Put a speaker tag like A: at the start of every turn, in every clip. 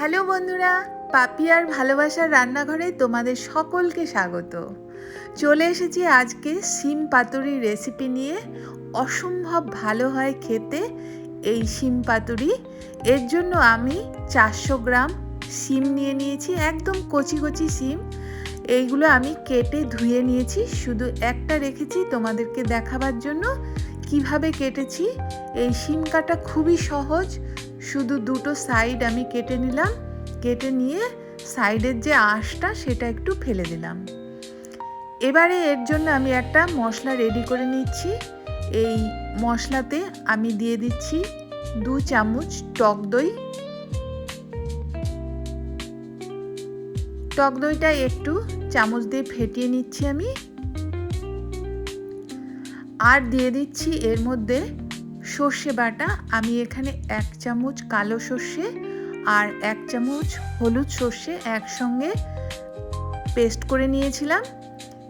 A: Hello বন্ধুরা, পাপিয়ার ভালোবাসার রান্নাঘরে তোমাদের সকলকে স্বাগত। চলে এসেছি আজকে সিম পাতুরি রেসিপি নিয়ে। অসম্ভব ভালো হয় খেতে এই সিম পাতুরি। এর জন্য আমি চারশো গ্রাম সিম নিয়ে নিয়েছি, একদম কচি কচি সিম এইগুলো আমি কেটে ধুয়ে নিয়েছি, শুধু একটা রেখেছি তোমাদেরকে দেখাবার জন্য। কীভাবে কেটেছি? এই সিম কাটা খুবই সহজ। শুধু দুটো সাইড আমি কেটে নিলাম, কেটে নিয়ে সাইডের যে আঁশটা সেটা একটু ফেলে দিলাম। এবারে এর জন্য আমি একটা মশলা রেডি করে নিচ্ছি। এই মশলাতে আমি দিয়ে দিচ্ছি দু চামচ টক দই। টক দইটা একটু চামচ দিয়ে ফেটিয়ে নিচ্ছি আমি। আর দিয়ে দিচ্ছি এর মধ্যে সর্ষে বাটা, আমি এখানে এক চামচ কালো সর্ষে আর এক চামচ হলুদ সর্ষে একসঙ্গে পেস্ট করে নিয়েছিলাম।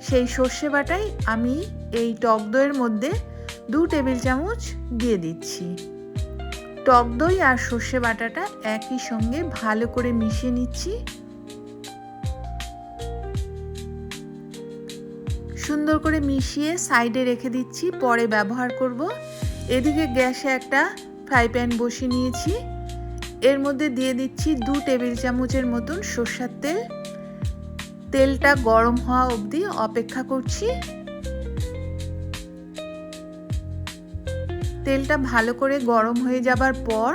A: সেই সর্ষে বাটাই আমি এই টক দইয়ের মধ্যে দু টেবিল চামচ দিয়ে দিচ্ছি। টক দই আর সর্ষে বাটাটা একই সঙ্গে ভালো করে মিশিয়ে নিচ্ছি। সুন্দর করে মিশিয়ে সাইডে রেখে দিচ্ছি, পরে ব্যবহার করব। এদিকে গ্যাসে একটা ফ্রাই প্যান বসিয়ে নিয়েছি। এর মধ্যে দিয়ে দিচ্ছি দু টেবিল চামচের মতন সর্ষার তেল। তেলটা গরম হওয়া অবধি অপেক্ষা করছি। তেলটা ভালো করে গরম হয়ে যাবার পর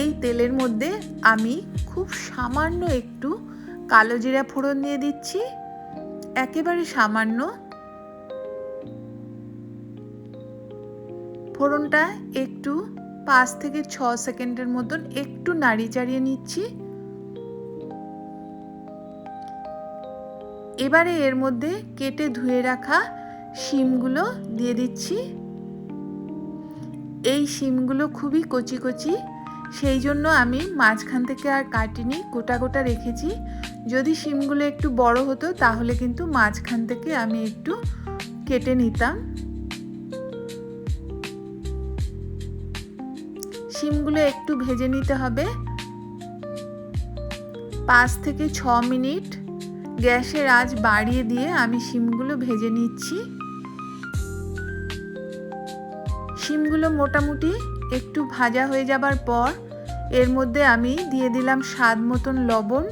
A: এই তেলের মধ্যে আমি খুব সামান্য একটু কালো জিরা ফোড়ন দিয়ে দিচ্ছি। একেবারে সামান্য ফোড়নটা একটু পাঁচ থেকে ছ সেকেন্ডের মতন একটু নাড়ি চাড়িয়ে নিচ্ছি। এবারে এর মধ্যে কেটে ধুয়ে রাখা শিমগুলো দিয়ে দিচ্ছি। এই শিমগুলো খুবই কচি কচি, সেই জন্য আমি মাঝখান থেকে আর কাটিনি, গোটা গোটা রেখেছি। যদি শিমগুলো একটু বড় হতো তাহলে কিন্তু মাঝখান থেকে আমি একটু কেটে নিতাম। শিমগুলো একটু ভেজে নিতে হবে। পাঁচ থেকে ছ মিনিট গ্যাসের আঁচ বাড়িয়ে দিয়ে আমি শিমগুলো ভেজে নিচ্ছি। শিমগুলো মোটামুটি একটু ভাজা হয়ে যাবার পর এর মধ্যে আমি দিয়ে দিলাম স্বাদ মতন লবণ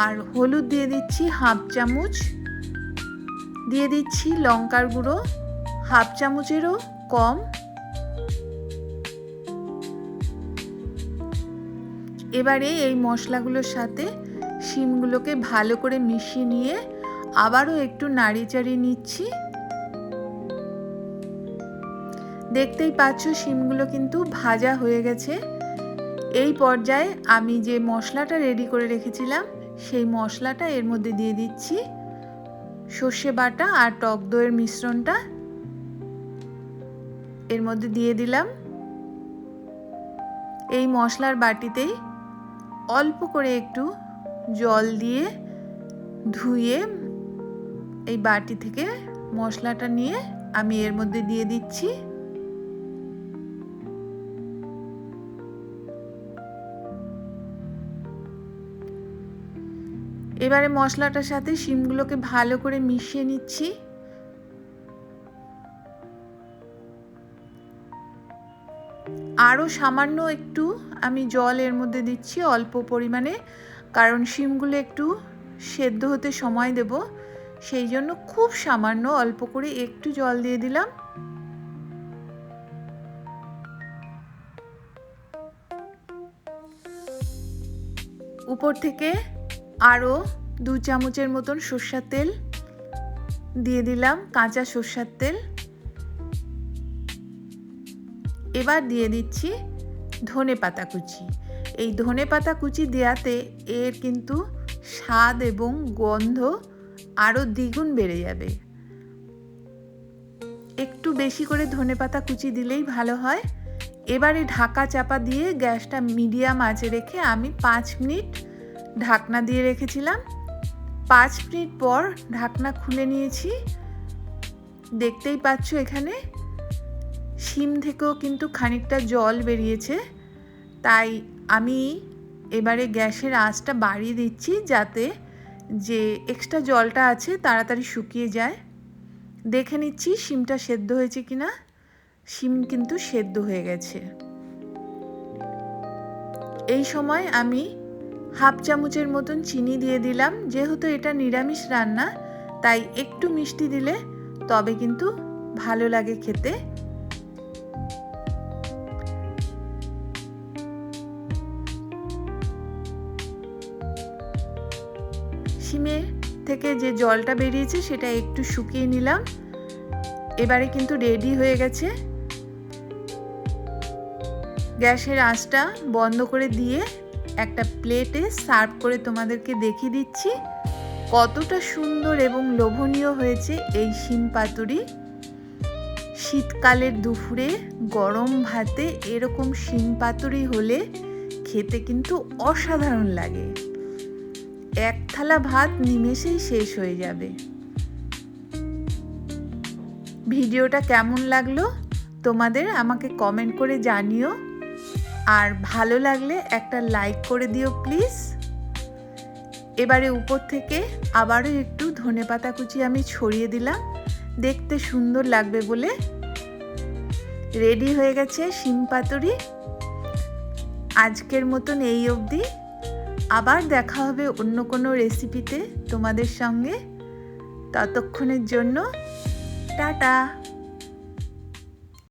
A: আর হলুদ দিয়ে দিচ্ছি হাফ চামচ। দিয়ে দিচ্ছি লঙ্কার গুঁড়ো, হাফ চামচেরও কম। এবারে এই মশলাগুলোর সাথে শিমগুলোকে ভালো করে মিশিয়ে নিয়ে আবারও একটু নাড়ি চাড়িয়ে নিচ্ছি। দেখতেই পাচ্ছ শিমগুলো কিন্তু ভাজা হয়ে গেছে। এই পর্যায়ে আমি যে মশলাটা রেডি করে রেখেছিলাম, সেই মশলাটা এর মধ্যে দিয়ে দিচ্ছি। সর্ষে বাটা আর টক দইয়ের মিশ্রণটা এর মধ্যে দিয়ে দিলাম। এই মশলার বাটিতেই অল্প করে একটু জল দিয়ে ধুয়ে এই বাটি থেকে মশলাটা নিয়ে আমি এর মধ্যে দিয়ে দিচ্ছি। এবারে মশলাটার সাথে শিমগুলোকে ভালো করে মিশিয়ে নিচ্ছি। আরও সামান্য একটু আমি জল এর মধ্যে দিচ্ছি, অল্প পরিমাণে, কারণ শিমগুলো একটু সেদ্ধ হতে সময় দেব, সেই জন্য খুব সামান্য অল্প করে একটু জল দিয়ে দিলাম। উপর থেকে আরও দু চামচের মতন সর্ষার তেল দিয়ে দিলাম, কাঁচা সর্ষার তেল। এবার দিয়ে দিচ্ছি ধনে পাতা কুচি। এই ধনে পাতা কুচি দেওয়াতে এর কিন্তু স্বাদ এবং গন্ধ আরও দ্বিগুণ বেড়ে যাবে। একটু বেশি করে ধনে পাতা কুচি দিলেই ভালো হয়। এবারে ঢাকা চাপা দিয়ে গ্যাসটা মিডিয়াম আঁচে রেখে আমি পাঁচ মিনিট ঢাকনা দিয়ে রেখেছিলাম। পাঁচ মিনিট পর ঢাকনা খুলে নিয়েছি। দেখতেই পাচ্ছ এখানে শিম থেকেও কিন্তু খানিকটা জল বেরিয়েছে। তাই আমি এবারে গ্যাসের আঁচটা বাড়িয়ে দিচ্ছি যাতে যে এক্সট্রা জলটা আছে তাড়াতাড়ি শুকিয়ে যায়। দেখে নিচ্ছি শিমটা সেদ্ধ হয়েছে কি না শিম কিন্তু সেদ্ধ হয়ে গেছে। এই সময় আমি হাফ চামচের মতন চিনি দিয়ে দিলাম। যেহেতু এটা নিরামিষ রান্না, তাই একটু মিষ্টি দিলে তবে কিন্তু ভালো লাগে খেতে। শিমে থেকে যে জলটা বেরিয়েছে সেটা একটু শুকিয়ে নিলাম। এবারে কিন্তু রেডি হয়ে গেছে। গ্যাসের আঁচটা বন্ধ করে দিয়ে একটা প্লেটে সার্ভ করে তোমাদেরকে দেখিয়ে দিচ্ছি কতটা সুন্দর এবং লোভনীয় হয়েছে এই শিম পাতুরি। শীতকালের দুপুরে গরম ভাতে এরকম শিম পাতুরি হলে খেতে কিন্তু অসাধারণ লাগে। এক থালা ভাত নিমেষেই শেষ হয়ে যাবে। ভিডিওটা কেমন লাগল? তোমাদের আমাকে কমেন্ট করে জানিও। আর ভালো লাগলে একটা লাইক করে দিও প্লিজ এবারে উপর থেকে আবারও একটু ধনে পাতা কুচি আমি ছড়িয়ে দিলাম। দেখতে সুন্দর লাগবে বলে। রেডি হয়ে গেছে শিম পাতুরি। আজকের মতন এই অবধি। আবার দেখা হবে অন্য কোনো রেসিপিতে তোমাদের সঙ্গে। ততক্ষণের জন্য টাটা।